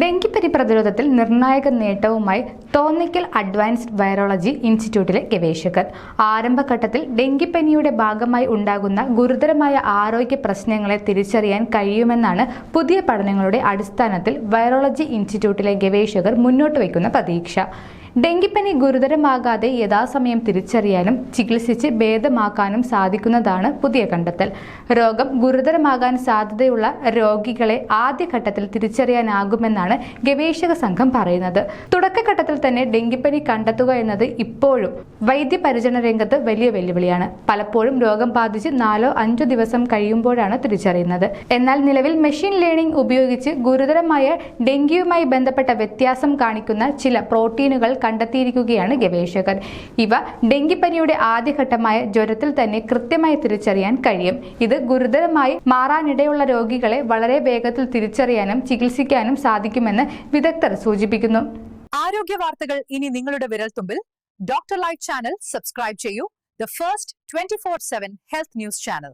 ഡെങ്കിപ്പനി പ്രതിരോധത്തിൽ നിർണായക നേട്ടവുമായി തോന്നിക്കൽ അഡ്വാൻസ്ഡ് വൈറോളജി ഇൻസ്റ്റിറ്റ്യൂട്ടിലെ ഗവേഷകർ. ആരംഭഘട്ടത്തിൽ ഡെങ്കിപ്പനിയുടെ ഭാഗമായി ഉണ്ടാകുന്ന ഗുരുതരമായ ആരോഗ്യ പ്രശ്നങ്ങളെ തിരിച്ചറിയാൻ കഴിയുമെന്നാണ് പുതിയ പഠനങ്ങളുടെ അടിസ്ഥാനത്തിൽ വൈറോളജി ഇൻസ്റ്റിറ്റ്യൂട്ടിലെ ഗവേഷകർ മുന്നോട്ട് വയ്ക്കുന്ന പ്രതീക്ഷ. ഡെങ്കിപ്പനി ഗുരുതരമാകാതെ യഥാസമയം തിരിച്ചറിയാനും ചികിത്സിച്ച് ഭേദമാക്കാനും സാധിക്കുന്നതാണ് പുതിയ കണ്ടെത്തൽ. രോഗം ഗുരുതരമാകാൻ സാധ്യതയുള്ള രോഗികളെ ആദ്യഘട്ടത്തിൽ തിരിച്ചറിയാനാകുമെന്നാണ് ഗവേഷക സംഘം പറയുന്നത്. തുടക്കഘട്ടത്തിൽ തന്നെ ഡെങ്കിപ്പനി കണ്ടെത്തുക എന്നത് ഇപ്പോഴും വൈദ്യപരിചരണ രംഗത്ത് വലിയ വെല്ലുവിളിയാണ്. പലപ്പോഴും രോഗം ബാധിച്ച് നാലോ അഞ്ചോ ദിവസം കഴിയുമ്പോഴാണ് തിരിച്ചറിയുന്നത്. എന്നാൽ നിലവിൽ മെഷീൻ ലേണിംഗ് ഉപയോഗിച്ച് ഗുരുതരമായ ഡെങ്കിയുമായി ബന്ധപ്പെട്ട വ്യത്യാസം കാണിക്കുന്ന ചില പ്രോട്ടീനുകൾ കണ്ടെത്തിയിരിക്കുകയാണ് ഗവേഷകർ. ഇവ ഡെങ്കിപ്പനിയുടെ ആദ്യഘട്ടമായ ജ്വരത്തിൽ തന്നെ കൃത്യമായി തിരിച്ചറിയാൻ കഴിയും. ഇത് ഗുരുതരമായി മാറാനിടയുള്ള രോഗികളെ വളരെ വേഗത്തിൽ തിരിച്ചറിയാനും ചികിത്സിക്കാനും സാധിക്കുമെന്ന് വിദഗ്ധർ സൂചിപ്പിക്കുന്നു. ആരോഗ്യ വാർത്തകൾ ഇനി നിങ്ങളുടെ വിരൽത്തുമ്പിൽ. ഡോക്ടർ ലൈറ്റ് ചാനൽ സബ്സ്ക്രൈബ് ചെയ്യൂ. The first twenty four seven health news channel